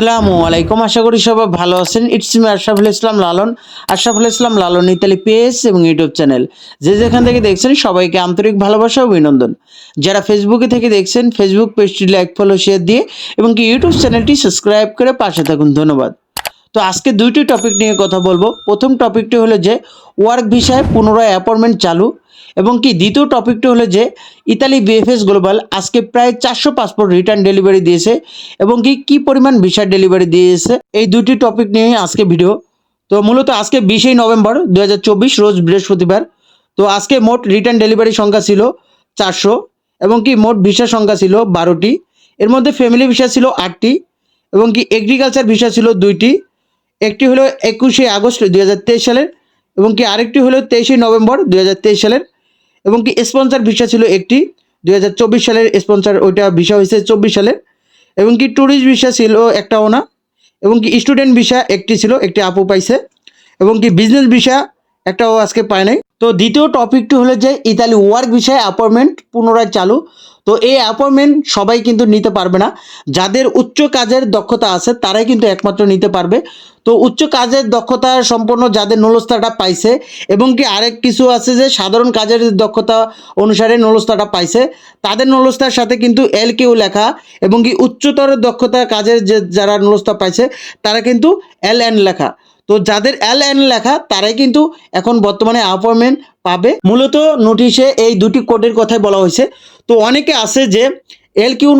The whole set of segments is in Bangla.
আসসালামু আলাইকুম। আশা করি সবাই ভালো আছেন। It's me Ashraful Islam Lalon. Ashraful Islam Lalon Italy page এবং ইউটিউব চ্যানেল যে যেখান থেকে দেখছেন সবাইকে আন্তরিক ভালোবাসা ও অভিনন্দন। যারা ফেসবুকে থেকে দেখছেন ফেসবুক পেজটি লাইক ফলো শেয়ার দিয়ে এবং কি ইউটিউব চ্যানেলটি সাবস্ক্রাইব করে পাশে থাকুন। ধন্যবাদ। তো আজকে দুইটি টপিক নিয়ে কথা বলব। প্রথম টপিকটি হলো যে ওয়ার্ক ভিসায় পুনরায় অ্যাপয়েন্টমেন্ট চালু। এবং কি দ্বিতীয় টপিকটি হলো যে ইতালি বিএফএস গ্লোবাল আজকে প্রায় চারশো পাসপোর্ট রিটার্ন ডেলিভারি দিয়েছে এবং কি কি পরিমাণ ভিসা ডেলিভারি দিয়েছে, এই দুটি টপিক নিয়ে আজকে ভিডিও তো মূলত আজকে বিশেই নভেম্বর দু হাজার চব্বিশ, রোজ বৃহস্পতিবার। তো আজকে মোট রিটার্ন ডেলিভারি সংখ্যা ছিল চারশো এবং কি মোট ভিসা সংখ্যা ছিল বারোটি। এর মধ্যে ফ্যামিলি ভিসা ছিল আটটি এবং কি এগ্রিকালচার ভিসা ছিল দুইটি। একটি হলো একুশে আগস্ট দু হাজার তেইশ সালের এবং কি আরেকটি হলো তেইশে নভেম্বর দু হাজার তেইশ সালের। এবং কি স্পন্সার ভিসা ছিল একটি, দুই হাজার চব্বিশ সালের স্পন্সার ওইটা ভিসা হয়েছে চব্বিশ সালের। এবং কি ট্যুরিস্ট ভিসা ছিল একটা ওনা এবং কি স্টুডেন্ট ভিসা একটি ছিল, একটি আপু পাইছে। এবং কি বিজনেস ভিসা একটাও আজকে পায় নাই। তো দ্বিতীয় টপিকটি হলো যে ইতালি ওয়ার্ক ভিসায় অ্যাপয়েন্টমেন্ট পুনরায় চালু। তো এই অ্যাপয়েন্টমেন্ট সবাই কিন্তু নিতে পারবে না। যাদের উচ্চ কাজের দক্ষতা আছে, তারাই কিন্তু একমাত্র নিতে পারবে। তো উচ্চ কাজের দক্ষতা সম্পন্ন যাদের নলস্তাটা পাইছে, এবং কি আরেক কিছু আছে যে সাধারণ কাজের দক্ষতা অনুসারে নলস্তাটা পাইছে, তাদের নলস্তার সাথে কিন্তু এল কেউ লেখা, এবং কি উচ্চতর দক্ষতা কাজের যে যারা নলস্তা পাইছে, তারা কিন্তু এল এন লেখা। তো যাদের এল এন লেখা, তারাই কিন্তু এখন বর্তমানে অ্যাপয়েন্টমেন্ট পাবে। মূলত নোটিশে এই দুটি কোডের কথাই বলা হয়েছে। তো অনেকে আছে যে এল কিউ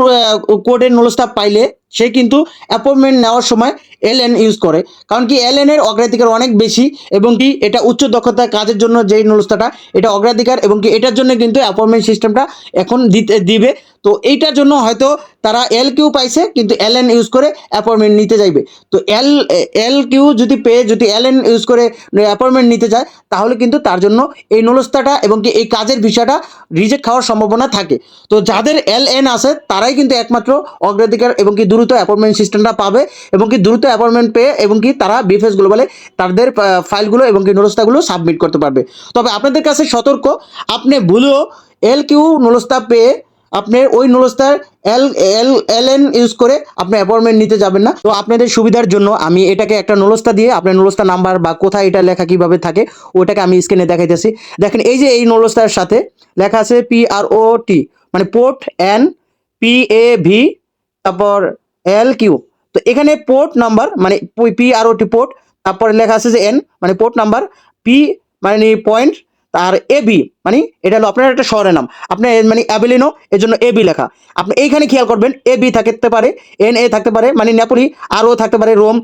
কোডের নলস্তা পাইলে সে কিন্তু অ্যাপয়েন্টমেন্ট নেওয়ার সময় এল এন ইউজ করে। কারণ কি এল এনের অগ্রাধিকার অনেক বেশি এবং কি এটা উচ্চ দক্ষতা কাজের জন্য যেই নলস্তাটা এটা অগ্রাধিকার এবং কি এটার জন্য কিন্তু অ্যাপয়েন্টমেন্ট সিস্টেমটা এখন দিতে, দিবে। তো এইটার জন্য হয়তো তারা এল কিউ পাইছে, কিন্তু এল এন ইউজ করে অ্যাপয়েন্টমেন্ট নিতে যাইবে। তো এল এল কিউ যদি পেয়ে, যদি এল এন ইউজ করে অ্যাপয়েন্টমেন্ট নিতে যায়, তাহলে কিন্তু তার জন্য এই নলস্তাটা এবং কি এই কাজের বিষয়টা রিজেক্ট খাওয়ার সম্ভাবনা থাকে। তো যাদের এল এন আছে, তারাই কিন্তু একমাত্র অগ্রাধিকার এবং কি দ্রুত অ্যাপয়েন্টমেন্ট সিস্টেমটা পাবে এবং কি দ্রুত অ্যাপয়েন্টমেন্ট পেয়ে এবং কি তারা বিএফএস গ্লোবালে তাদের ফাইলগুলো এবং কি নলস্তাগুলো সাবমিট করতে পারবে। তবে আপনাদের কাছে সতর্ক, আপনি ভুলেও এল কিউ নলস্তা পেয়ে আপনার ওই নলস্তার এল এল এল এন ইউজ করে আপনি অ্যাপয়েন্টমেন্ট নিতে যাবেন না। তো আপনাদের সুবিধার জন্য আমি এটাকে একটা নলস্তা দিয়ে আপনার নলস্তা নাম্বার বা কোথায় এটা লেখা কীভাবে থাকে, ওটাকে আমি স্ক্রিনে দেখাইতেছি। দেখেন, এই যে এই নলস্তার সাথে লেখা আছে পি আর ও টি মানে port N P A V তারপর এল কিউ তো এখানে পোর্ট নাম্বার মানে P R O T port তারপরে লেখা আছে যে এন মানে পোর্ট নাম্বার পি মানে পয়েন্ট আর এ বি মানে এটা হলো আপনার একটা শহরের নাম। আপনার মানে অ্যাবেলিনো এর জন্য এ বি লেখা। আপনি এইখানে খেয়াল করবেন এ বি থাকতে পারে এন এ থাকতে পারে মানে নেপোলি আর ও থাকতে পারে রোম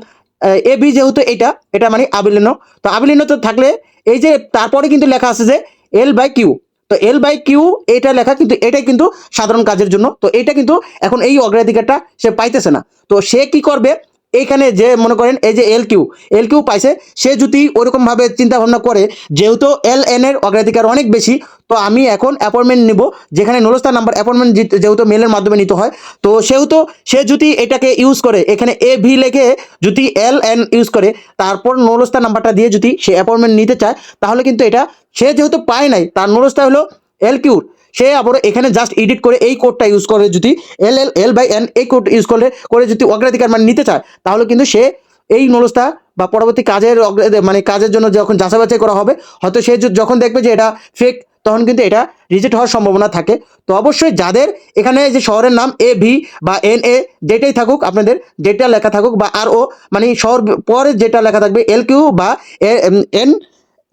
এ বি যেহেতু এটা এটা মানে আবেলিনো তো আবেলিনো তো থাকলে, এই যে তারপরে কিন্তু লেখা আছে যে এল বাই কিউ তো এল বাই কিউ এটা লেখা কিন্তু, এটাই কিন্তু সাধারণ কাজের জন্য। তো এটা কিন্তু এখন এই অগ্রাধিকারটা সে পাইতেছে না। তো সে কি করবে এইখানে যে মনে করেন এই যে এল কিউ এল কিউ পাইছে, সে যদি ওরকমভাবে চিন্তা ভাবনা করে, যেহেতু এল এন এর অগ্রাধিকার অনেক বেশি, তো আমি এখন অ্যাপয়েন্টমেন্ট নিব, যেখানে নলস্তার নাম্বার অ্যাপয়েন্টমেন্ট যেহেতু মেলের মাধ্যমে নিতে হয়, তো সেহেতু সে যদি এটাকে ইউজ করে, এখানে এ, ভি লেখে যদি এল এন ইউজ করে, তারপর নলস্তার নাম্বারটা দিয়ে যদি সে অ্যাপয়েন্টমেন্ট নিতে চায়, তাহলে কিন্তু এটা, সে যেহেতু পায় নাই, তার নলস্তা হলো এল কিউর। সে আবার এখানে জাস্ট এডিট করে এই কোডটা ইউজ করে যদি L L L by N এই কোড ইউজ করলে, করে যদি অগ্রাধিকার মানে নিতে চায়, তাহলে কিন্তু সে এই নলস্তা বা পরবর্তী কাজের মানে কাজের জন্য যখন যাচাই বাছাই করা হবে, হয়তো সে যখন দেখবে যে এটা ফেক তখন কিন্তু এটা রিজেক্ট হওয়ার সম্ভাবনা থাকে। তো অবশ্যই যাদের এখানে যে শহরের নাম এ ভি বা এন এ যেটাই থাকুক, আপনাদের যেটা লেখা থাকুক বা আর ও মানে শহর পরে যেটা লেখা থাকবে এল কিউ বা এন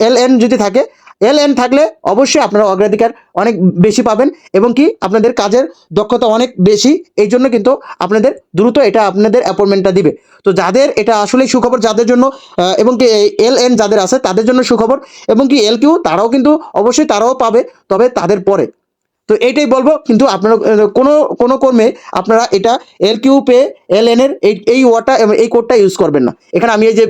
এল এন যদি থাকে এল এন থাকলে অবশ্যই আপনারা অগ্রাধিকার অনেক বেশি পাবেন এবং কি আপনাদের কাজের দক্ষতা অনেক বেশি। এই জন্য কিন্তু আপনাদের দ্রুত এটা আপনাদের অ্যাপয়েন্টমেন্টটা দিবে। তো যাদের এটা আসলেই সুখবর যাদের জন্য এবং কি এল এন যাদের আছে তাদের জন্য সুখবর এবং কি এল কিউ তারাও কিন্তু অবশ্যই তারাও পাবে, তবে তাদের পরে। তো এইটাই বলব, কিন্তু আপনারা কোনো কোনো কর্মে আপনারা এটা এল কিউ পে, এল এন এর এই এবং এই কোডটা ইউজ করবেন না। এখানে আমি এই যে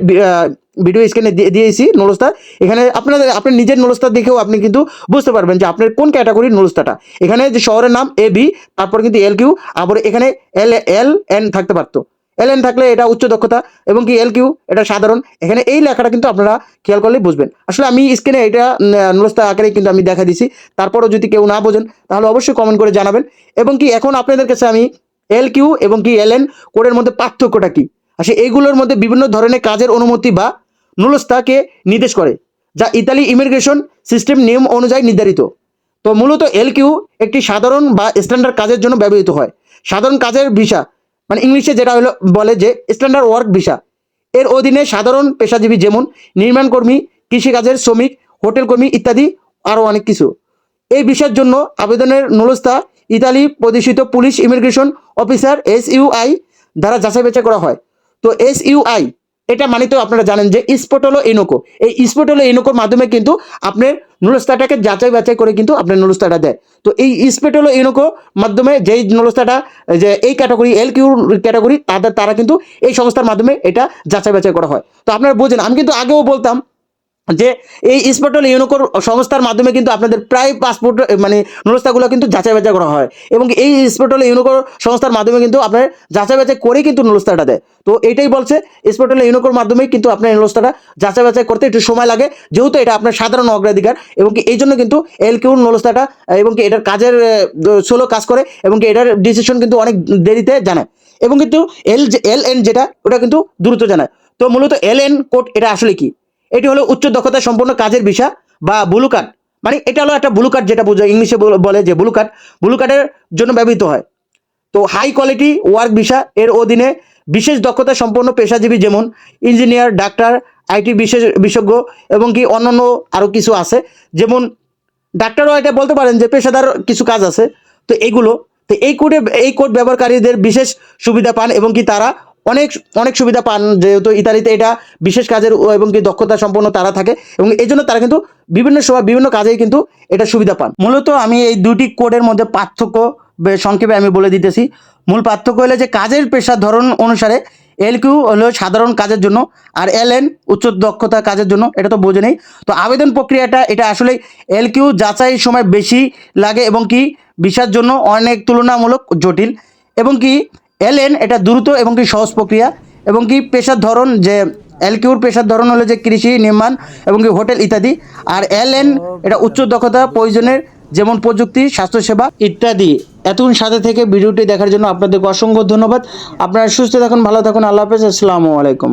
ভিডিও স্ক্রিনে দিয়ে, দিয়েছি নলস্তা এখানে আপনাদের আপনার নিজের নলস্তা দেখেও আপনি কিন্তু বুঝতে পারবেন যে আপনার কোন ক্যাটাগরির নলস্তাটা এখানে যে শহরের নাম এ বি তারপর কিন্তু এল কিউ আবার এখানে এল এল এন থাকতে পারতো। এল এন থাকলে এটা উচ্চ দক্ষতা এবং কি এল কিউ এটা সাধারণ। এখানে এই লেখাটা কিন্তু আপনারা খেয়াল করলেই বুঝবেন। আসলে আমি স্ক্রিনে এটা নলস্তা আকারে কিন্তু আমি দেখা দিছি তারপরও যদি কেউ না বোঝেন, তাহলে অবশ্যই কমেন্ট করে জানাবেন। এবং কি এখন আপনাদের কাছে আমি এল কিউ এবং কি এল এন কোডের মধ্যে পার্থক্যটা কি? আসলে এইগুলোর মধ্যে বিভিন্ন ধরনের কাজের অনুমতি বা নুলস্তাকে নির্দেশ করে, যা ইতালি ইমিগ্রেশন সিস্টেম নিয়ম অনুযায়ী নির্ধারিত। তো মূলত এল কিউ একটি সাধারণ বা স্ট্যান্ডার্ড কাজের জন্য ব্যবহৃত হয়। সাধারণ কাজের ভিসা মানে ইংলিশে যেটা হলো, বলে যে স্ট্যান্ডার্ড ওয়ার্ক ভিসা। এর অধীনে সাধারণ পেশাজীবী যেমন নির্মাণ কর্মী, কৃষিকাজের শ্রমিক, হোটেল কর্মী ইত্যাদি আরও অনেক কিছু। এই বিষয়ের জন্য আবেদনের নুলস্তা ইতালি প্রতিষ্ঠিত police immigration officer S UI দ্বারা যাচাই বেচা করা হয়। তো এস ইউআই এটা মানে তো আপনারা জানেন যে স্পোটলো এনোকো এই স্পোটলো এনোকোর মাধ্যমে কিন্তু আপনার নুরস্তাটাকে যাচাই বাছাই করে কিন্তু আপনার নুরস্তাটা দেয়। তো এই স্পেটলো এনোকো মাধ্যমে যেই নুরস্তাটা যে এই ক্যাটাগরি এল কিউ ক্যাটাগরি, তাদের, তারা কিন্তু এই সংস্থার মাধ্যমে এটা যাচাই বাছাই করা হয়। তো আপনারা বোঝেন, আমি কিন্তু আগেও বলতাম যে এই স্পোর্টাল ইউনোকোর সংস্থার মাধ্যমে কিন্তু আপনাদের প্রায় পাসপোর্ট মানে নুরস্তাগুলো কিন্তু যাচাই বাছাই করা হয়। এবং এই স্পোর্টাল ইউনোকোর সংস্থার মাধ্যমে কিন্তু আপনার যাচাই বাছাই করেই কিন্তু নুরস্তাটা দেয়। তো এটাই বলছে স্পোর্টাল ইউনোকোর মাধ্যমেই কিন্তু আপনার নুরস্তাটা যাচাই বাছাই করতে একটু সময় লাগে, যেহেতু এটা আপনার সাধারণ অগ্রাধিকার এবং কি এই জন্য কিন্তু এল কিউর নুরস্তাটা এবং কি এটার কাজের সোলো কাজ করে এবং কি এটার ডিসিশন কিন্তু অনেক দেরিতে জানায় এবং কিন্তু এল এল এন যেটা, ওটা কিন্তু দ্রুত জানায় তো মূলত এল এন কোড এটা আসলে কি? এটি হলো উচ্চ দক্ষতা সম্পন্ন কাজের বিষয় বা ব্লু কার্ড মানে এটা হলো একটা ব্লু কার্ড যেটা বোঝায় ইংলিশে বল- বলে যে ব্লু কার্ড ব্লু কার্ডের জন্য ব্যবহৃত হয়। তো হাই কোয়ালিটি ওয়ার্ক ভিসা এর অধীনে বিশেষ দক্ষতা সম্পন্ন পেশাজীবী যেমন ইঞ্জিনিয়ার ডাক্তার আইটি বিশেষ বিশেষজ্ঞ এবং কি অন্যান্য আরও কিছু আছে। যেমন ডাক্তারও এটা বলতে পারেন যে পেশাদার কিছু কাজ আছে। তো এইগুলো তো এই কোডে এই কোড ব্যবহারকারীদের বিশেষ সুবিধা পান এবং কি তারা অনেক অনেক সুবিধা পান যেহেতু ইতালিতে এটা বিশেষ কাজের এবং কি দক্ষতা সম্পন্ন তারা থাকে এবং এই জন্য তারা কিন্তু বিভিন্ন সময় বিভিন্ন কাজেই কিন্তু এটা সুবিধা পান। মূলত আমি এই দুটি কোডের মধ্যে পার্থক্য সংক্ষেপে আমি বলে দিতেছি। মূল পার্থক্য হলো যে কাজের পেশার ধরন অনুসারে এল কিউ হলো সাধারণ কাজের জন্য আর এল এন উচ্চ দক্ষতা কাজের জন্য, এটা তো বোঝে নেই। তো আবেদন প্রক্রিয়াটা, এটা আসলে এল কিউ যাচাই সময় বেশি লাগে এবং কি ভিসার জন্য অনেক তুলনামূলক জটিল এবং কি এল এন এটা দ্রুত এবং কি সহজ প্রক্রিয়া, এবং কি পেশার ধরন যে এলকিউর পেশার ধরন হলো যে কৃষি, নির্মাণ এবং কি হোটেল ইত্যাদি। আর এল এন এটা উচ্চ দক্ষতা, প্রয়োজনের যেমন প্রযুক্তি, স্বাস্থ্যসেবা ইত্যাদি। এতক্ষণ সাথে থেকে ভিডিওটি দেখার জন্য আপনাদেরকে অসংখ্য ধন্যবাদ। আপনারা সুস্থ থাকুন, ভালো থাকুন, আল্লাহ হাফেজ, আসসালামু আলাইকুম।